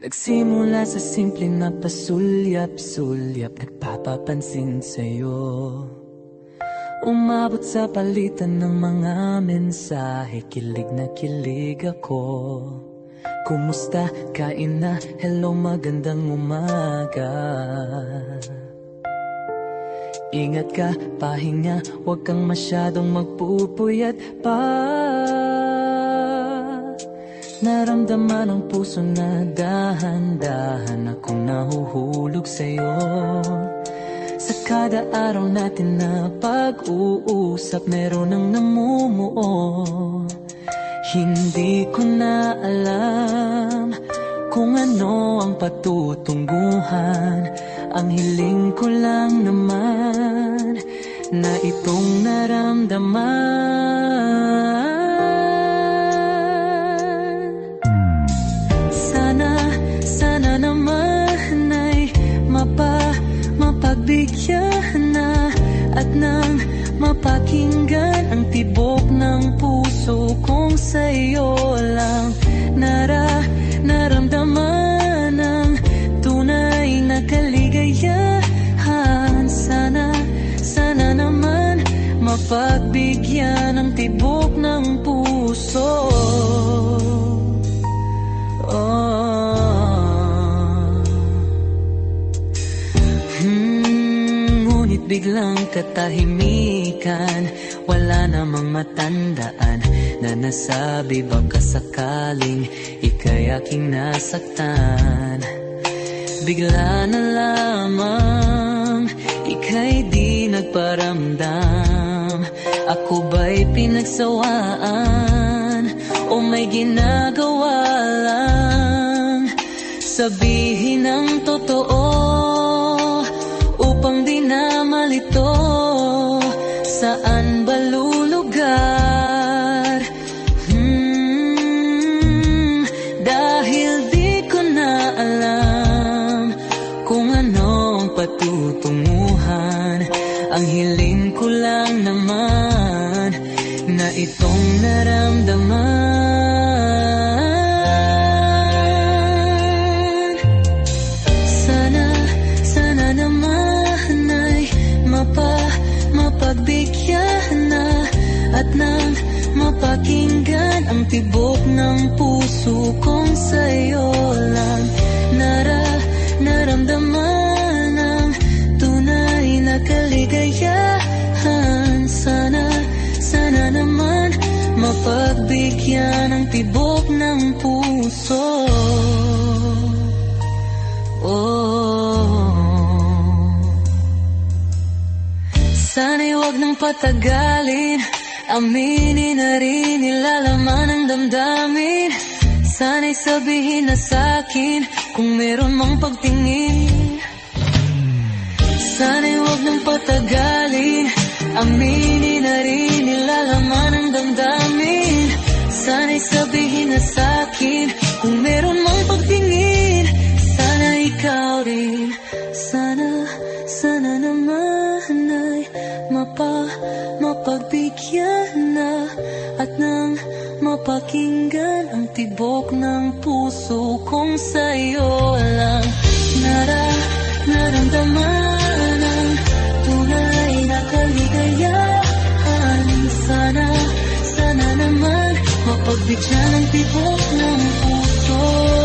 Nagsimula sa simple na pasulyap-sulyap Nagpapapansin sa'yo Umabot sa palitan ng mga mensahe Kilig na kilig ako Kumusta? Kain na? Hello, magandang umaga Ingat ka, pahinga Huwag kang masyadong magpupuyat pa Naramdaman ng puso na dahan-dahan Akong nahuhulog sa'yo. Sa kada araw natin na pag-uusap Meron ang namumuo. Hindi ko na alam Kung ano ang patutunguhan Ang hiling ko lang naman Na itong naramdaman mapagbigyan na At nang mapakinggan ang tibok ng puso kong sa'yo lang. Nara, naramdaman ang tunay na kaligayahan. Sana, sana naman mapagbigyan ang tibok ng puso. Oh. Biglang katahimikan. Wala namang matandaan Na nasabi baka sakaling Ika'y aking nasaktan. Bigla na lamang Ika'y di nagparamdam. Ako ba'y pinagsawaan O may ginagawa lang? Sabihin ang na malito Saan ba lulugar? Hmm, dahil di ko na alam Kung ano ang patutunguhan. Ang hiling ko lang naman Na itong naramdaman At nang mapakinggan ang tibok ng puso kong sa'yo. Lang Nara, naramdaman ang tunay na kaligayahan. Sana, sana naman mapagbigyan ang tibok ng puso. Oh. Sana'y wag nang patagalin Aminin na rin nilalaman ng damdamin. Sana'y sabihin na sa'kin Kung meron mang pagtingin. Sana'y wag nang patagalin. Aminin na rin nilalaman ng damdamin. Sana'y sabihin na sa'kin mapagbigyan na At nang mapakinggan Ang tibok ng puso kong sa'yo lang. Nara, naramdaman ang tunay na kaligayahan. Sana, sana naman Mapagbigyan ang tibok ng puso